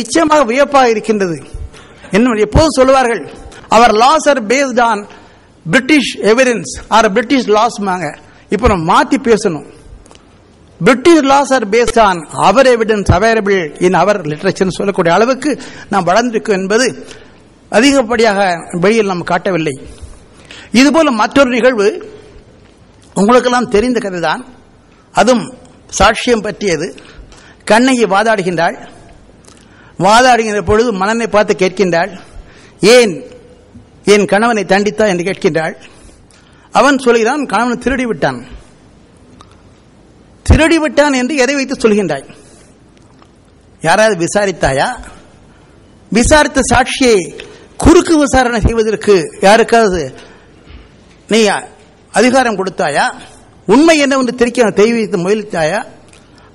நிச்சயமாக வியப்பாக இருக்கின்றது. என்ன எப்போது சொல்லுவார்கள் our laws are based on British evidence or British laws இப்போ நம்ம மாத்தி பேசணும். British laws are based on our evidence available in our லிட்ரேச்சர்னு சொல்லக்கூடிய அளவுக்கு நாம் வளர்ந்திருக்கும் என்பது அதிகப்படியாக வெளியில் நாம் காட்டவில்லை. இதுபோல மற்றொரு நிகழ்வு உங்களுக்கெல்லாம் தெரிந்த கதைதான். அதுவும் சாட்சியம் பற்றியது. கண்ணகி வாதாடுகின்றாள் வாதாடுகின்ற பொழுது மனனை பார்த்து கேட்கின்றாள் ஏன்? என் கணவனை தண்டித்தா? என்று கேட்கின்றாள். அவன் சொல்கிறான் கணவன் திருடி விட்டான் திருடி விட்டான் என்று எதை வைத்து சொல்கின்றாய்? யாராவது விசாரித்தாயா? விசாரித்த சாட்சியை குறுக்கு விசாரணை செய்வதற்கு யாருக்காவது நீ அதிகாரம் கொடுத்தாயா? உண்மை என்னவென்று தெரிக்க தெரிவித்து முயலித்தாயா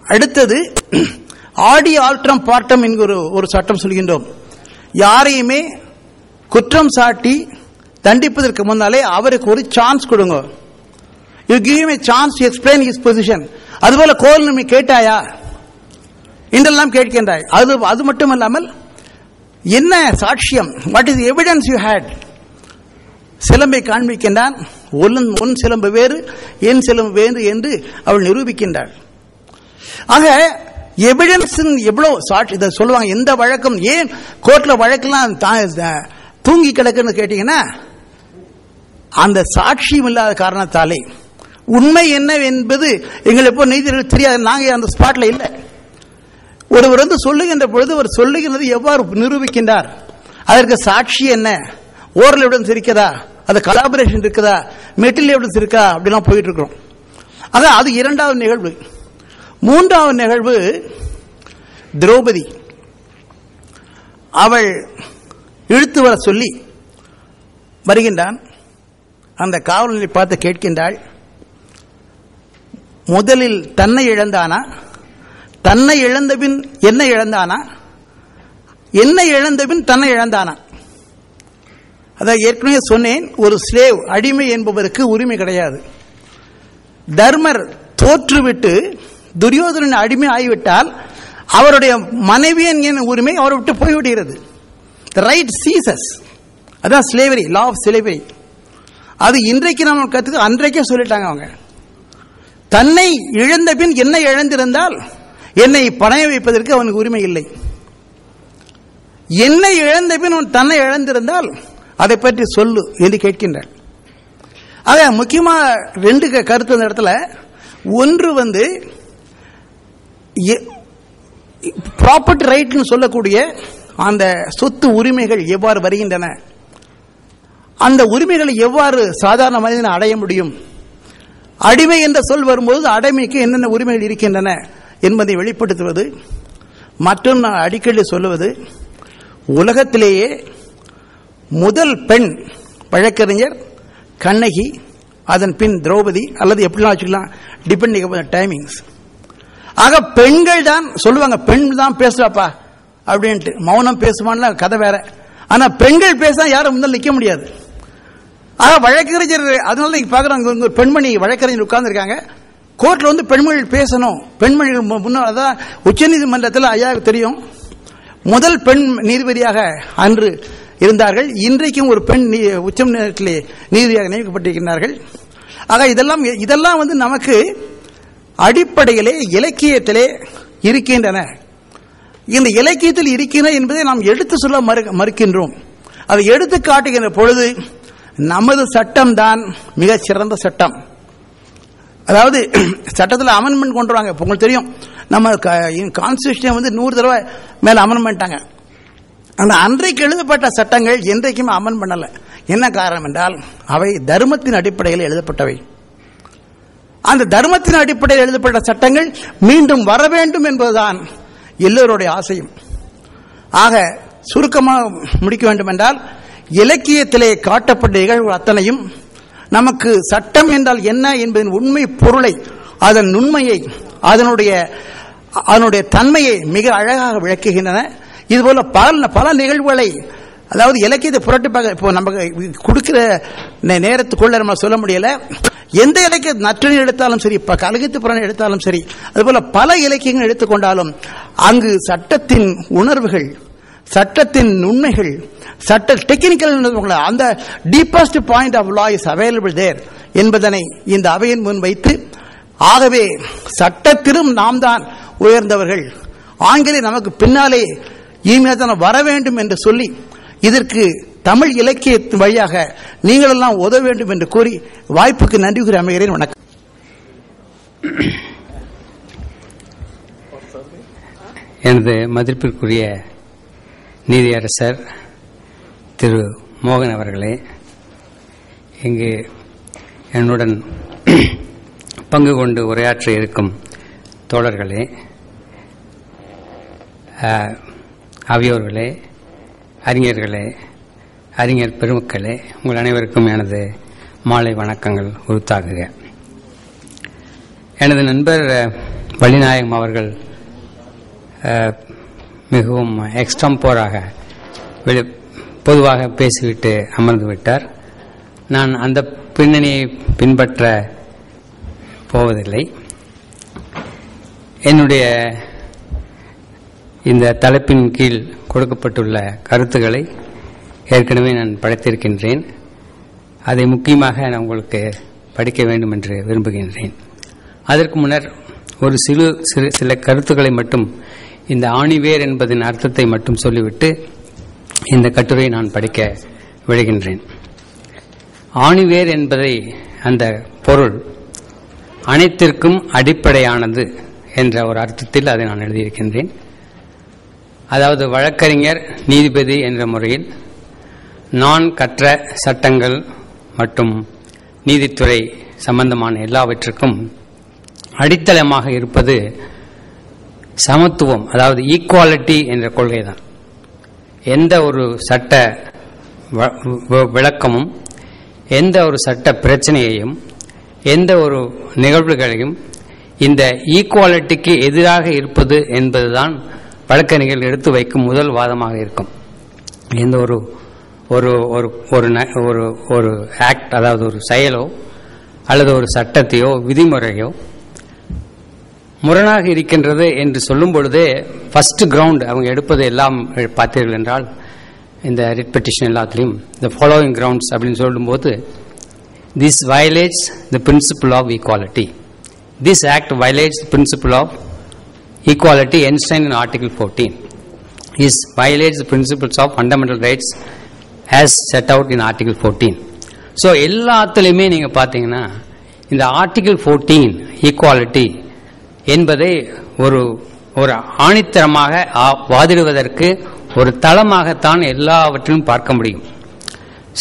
அடுத்தது ஆடி ஆல்ட்ரம் பாட்டம் என்கிற ஒரு சட்டம் சொல்கின்றோம். யாரையுமே குற்றம் சாட்டி தண்டிப்பதற்கு முன்னாலே அவருக்கு ஒரு சான்ஸ் கொடுங்க. You give a chance to explain his position அதுபோல கோல் நீ கேட்டாயா? என்றெல்லாம் கேட்கின்றாய். அது அது மட்டும் இல்லாமல் என்ன சாட்சியம்? What is evidence you had சிலம்பை காண்பிக்கின்றான். ஒன் ஒன் சிலம்பு வேறு என் சிலம்பு வேறு என்று அவள் நிரூபிக்கின்றாள். ஆக எவிடன்ஸ் எவ்வளவு சாட்சி இதை சொல்லுவாங்க. எந்த வழக்கம்? ஏன் கோர்ட்ல வழக்கெல்லாம் தூங்கி கிடக்குன்னு கேட்டீங்கன்னா அந்த சாட்சியம் இல்லாத காரணத்தாலே. உண்மை என்ன என்பது எங்களுக்கு எப்போ நீதிகள் தெரியாது. நாங்கள் அந்த ஸ்பாட்ல இல்லை. ஒருவர் வந்து சொல்லுகின்ற பொழுது அவர் சொல்லுகின்றது எவ்வாறு நிரூபிக்கின்றார்? அதற்கு சாட்சி என்ன? ஓரல் எவிடன்ஸ் இருக்கிறதா அது கலாபரேஷன் இருக்குதா? மெட்டீரியல் எவிடன்ஸ் இருக்கா அப்படிலாம் போயிட்டு இருக்கிறோம். அதான் அது இரண்டாவது நிகழ்வு. மூன்றாவது நிகழ்வு திரௌபதி. அவள் இழுத்து வர சொல்லி வருகின்றான். அந்த காவலனை பார்த்து கேட்கின்றாள் முதலில் தன்னை இழந்தானா? தன்னை இழந்தபின் என்ன இழந்தானா? என்ன இழந்தபின் தன்னை இழந்தானா? அதான் ஏற்கனவே சொன்னேன் ஒரு ஸ்லேவ் அடிமை என்பவருக்கு உரிமை கிடையாது. தர்மர் தோற்றுவிட்டு துரியோதனன் அடிமை ஆகிவிட்டால் அவருடைய மனைவியன் என் உரிமை அவரை விட்டு போய்விடுகிறது. ரைட் சீசஸ் அதான் ஸ்லேவரி லா ஆஃப் ஸ்லேவரி அது இன்றைக்கு நம்ம கத்துக்க அன்றைக்கே சொல்லிட்டாங்க அவங்க. தன்னை இழந்த பின் என்ன இழந்திருந்தால் என்னை பணைய வைப்பதற்கு அவனுக்கு உரிமை இல்லை. என்னை இழந்த பின் அவன் தன்னை இழந்திருந்தால் அதை பற்றி சொல்லு என்று கேட்கின்றான் அதான் முக்கியமாக ரெண்டு கருத்து இந்த இடத்துல ஒன்று வந்து ப்ராப்பர்ட்டி ரைட்னு சொல்லக்கூடிய அந்த சொத்து உரிமைகள் எவ்வாறு வருகின்றன? அந்த உரிமைகளை எவ்வாறு சாதாரண மனிதன் அடைய முடியும்? அடிமை என்ற சொல் வரும்போது அடிமைக்கு என்னென்ன உரிமைகள் இருக்கின்றன என்பதை வெளிப்படுத்துவது மற்றும் நான் அடிக்கடி சொல்லுவது உலகத்திலேயே முதல் பெண் வழக்கறிஞர் கண்ணகி அதன் பின் திரௌபதி அல்லது எப்படிலாம் வச்சுக்கலாம் டிபெண்டிங் டைமிங்ஸ் ஆக பெண்கள் தான் சொல்லுவாங்க பெண் தான் பேசுறாப்பா அப்படின்ட்டு. மௌனம் பேசுவான்ல கதை வேற. ஆனா பெண்கள் பேச யாரும் முன்னால் நிக்க முடியாது. ஆக வழக்கறிஞர் அதனால நீங்க பாக்குறாங்க ஒரு பெண்மணி வழக்கறிஞர் உட்கார்ந்துருக்காங்க. கோர்ட்ல வந்து பெண்மணிகள் பேசணும். பெண்மணிகள் முன்னாள் அதான் உச்சநீதிமன்றத்தில் ஐயாவுக்கு தெரியும். முதல் பெண் நீதிபதியாக அன்று இருந்தார்கள். இன்றைக்கும் ஒரு பெண் உச்ச நீதிபதியாக நியமிக்கப்பட்டிருக்கிறார்கள். ஆக இதெல்லாம் இதெல்லாம் வந்து நமக்கு அடிப்படையிலே இலக்கியத்திலே இருக்கின்றன. இந்த இலக்கியத்தில் இருக்கின்றன என்பதை நாம் எடுத்து சொல்ல மறுக்கின்றோம். அதை எடுத்து காட்டுகின்ற பொழுது நமது சட்டம் தான் மிக சிறந்த சட்டம். அதாவது சட்டத்தில் அமெண்ட்மெண்ட் கொண்டு வராங்க உங்களுக்கு தெரியும் நம்ம கான்ஸ்டியூஷன் வந்து நூறு தடவை மேல பண்ணிட்டாங்க. அந்த அன்றைக்கு எழுதப்பட்ட சட்டங்கள் என்றைக்குமே அமன் பண்ணல. என்ன காரணம் என்றால் அவை தர்மத்தின் அடிப்படையில் எழுதப்பட்டவை. அந்த தர்மத்தின் அடிப்படையில் எழுதப்பட்ட சட்டங்கள் மீண்டும் வர வேண்டும் என்பதுதான் எல்லோருடைய ஆசையும். ஆக சுருக்கமாக முடிக்க வேண்டும் என்றால் இலக்கியத்திலே காட்டப்பட்ட நிகழ்வு அத்தனையும் நமக்கு சட்டம் என்றால் என்ன என்பதன் உண்மை பொருளை அதன் நுண்மையை அதனுடைய அதனுடைய தன்மையை மிக அழகாக விளக்குகின்றன. இதுபோல பல பல நிகழ்வுகளை அதாவது இலக்கியத்தை புரட்டி பார்க்க இப்போ நம்ம கொடுக்குற நே- நேரத்துக்குள்ள நம்ம சொல்ல முடியல. எந்த இலக்கிய நற்றினை எடுத்தாலும் சரி இப்ப கலகித்து புறணி எடுத்தாலும் சரி அதுபோல பல இலக்கியங்கள் எடுத்துக்கொண்டாலும் அங்கு சட்டத்தின் உணர்வுகள் சட்டத்தின் உண்மைகள் சட்ட டெக்னிக்கல் அந்த deepest point of law is available there என்பதனை இந்த அவையின் முன் வைத்து ஆகவே சட்டத்திலும் நாம் தான் உயர்ந்தவர்கள். ஆங்கிலே நமக்கு பின்னாலே இனிமேல் வர வேண்டும் என்று சொல்லி இதற்கு தமிழ் இலக்கியத்தின் வழியாக நீங்கள் எல்லாம் உதவ வேண்டும் என்று கூறி வாய்ப்புக்கு நன்றி கூறி அமைகிறேன். வணக்கம். எனது மதிப்பிற்குரிய நீதியரசர் திரு மோகன் அவர்களே இங்கு என்னுடன் பங்கு கொண்டு உரையாற்ற இருக்கும் தோழர்களே அவியோர்களே அறிஞர்களே அறிஞர் பெருமக்களே உங்கள் அனைவருக்கும் எனது மாலை வணக்கங்கள் உறுத்தாகுக. எனது நண்பர் வள்ளிநாயகம் அவர்கள் மிகவும் எக்ஸ்டம்போராக வெளி பொதுவாக பேசிவிட்டு அமர்ந்து விட்டார். நான் அந்த பின்னணியை பின்பற்ற போவதில்லை. என்னுடைய இந்த தலைப்பின் கீழ் கொடுக்கப்பட்டுள்ள கருத்துக்களை ஏற்கனவே நான் படைத்திருக்கின்றேன். அதை முக்கியமாக நான் உங்களுக்கு படிக்க வேண்டும் என்று விரும்புகின்றேன். அதற்கு முன்னர் ஒரு சிறு சிறு சில கருத்துக்களை மட்டும் இந்த ஆணிவேர் என்பதன் அர்த்தத்தை மட்டும் சொல்லிவிட்டு இந்த கட்டுரையை நான் படிக்க விடுகின்றேன் ஆணிவேர் என்பதை அந்த பொருள் அனைத்திற்கும் அடிப்படையானது என்ற ஒரு அர்த்தத்தில் அதை நான் எழுதியிருக்கின்றேன். அதாவது வழக்கறிஞர் நீதிபதி என்ற முறையில் நான் கற்ற சட்டங்கள் மற்றும் நீதித்துறை சம்பந்தமான எல்லாவற்றுக்கும் அடித்தளமாக இருப்பது சமத்துவம் அதாவது ஈக்குவாலிட்டி என்ற கொள்கைதான். எந்த ஒரு சட்ட வ- வ- விளக்கமும் எந்த ஒரு சட்ட பிரச்சனையையும் எந்த ஒரு நிகழ்வுகளையும் இந்த ஈக்குவாலிட்டிக்கு எதிராக இருப்பது என்பதுதான் வழக்கறிஞர்கள் எடுத்து வைக்கும் முதல் வாதமாக இருக்கும். எந்த ஒரு ஒரு ஒரு ஒரு ந- ஒரு ஒரு ஆக்ட் அதாவது ஒரு செயலோ அல்லது ஒரு சட்டத்தையோ விதிமுறையோ முரணாக இருக்கின்றது என்று சொல்லும் பொழுதே ஃபர்ஸ்ட் கிரவுண்ட் அவங்க எடுப்பது எல்லாம் பார்த்தீர்கள் என்றால் இந்த ரிட் பெட்டிஷன் எல்லாத்துலேயும் இந்த ஃபாலோவிங் கிரவுண்ட்ஸ் அப்படின்னு சொல்லும்போது this violates the principle of equality this act violates the principle of equality enshrined in Article 14 is violates the principles of fundamental rights as set out in Article 14. So எல்லாத்துலேயுமே நீங்கள் பார்த்தீங்கன்னா இந்த article 14 equality என்பதை ஒரு ஒரு ஆணித்தரமாக வாதிடுவதற்கு ஒரு தளமாகத்தான் எல்லாவற்றிலும் பார்க்க முடியும்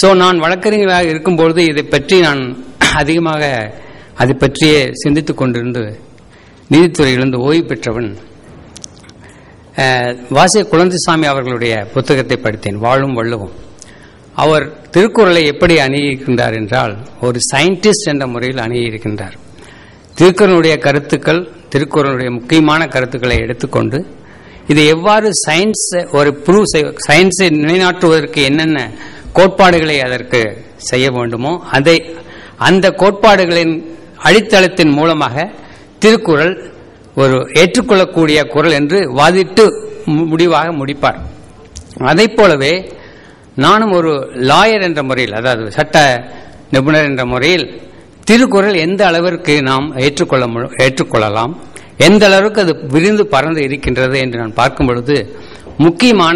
ஸோ நான் வழக்கறிஞராக இருக்கும்பொழுது இதை பற்றி நான் அதிகமாக அதை பற்றியே சிந்தித்து கொண்டிருந்து நீதித்துறையிலிருந்து ஓய்வு பெற்றவன் வாசிய குழந்தைசாமி அவர்களுடைய புத்தகத்தை படித்தேன் வாழும் வள்ளுவம். அவர் திருக்குறளை எப்படி அணுகியிருக்கின்றார் என்றால் ஒரு சயின்டிஸ்ட் என்ற முறையில் அணுகியிருக்கின்றார். திருக்குறளுடைய கருத்துக்கள் திருக்குறளுடைய முக்கியமான கருத்துக்களை எடுத்துக்கொண்டு இதை எவ்வாறு சயின்ஸ் ஒரு ப்ரூவ் சயின்ஸை நிலைநாட்டுவதற்கு என்னென்ன கோட்பாடுகளை அதற்கு செய்ய வேண்டுமோ அதை அந்த கோட்பாடுகளின் அடித்தளத்தின் மூலமாக திருக்குறள் ஒரு ஏற்றுக்கொள்ளக்கூடிய குறள் என்று வாதிட்டு முடிவாக முடிப்பார். அதைப் போலவே நானும் ஒரு லாயர் என்ற முறையில் அதாவது சட்ட நிபுணர் என்ற முறையில் திருக்குறள் எந்த அளவிற்கு நாம் ஏற்றுக்கொள்ள ஏற்றுக்கொள்ளலாம் எந்த அளவுக்கு அது விரிந்து பறந்து இருக்கின்றது என்று நான் பார்க்கும் பொழுது முக்கியமான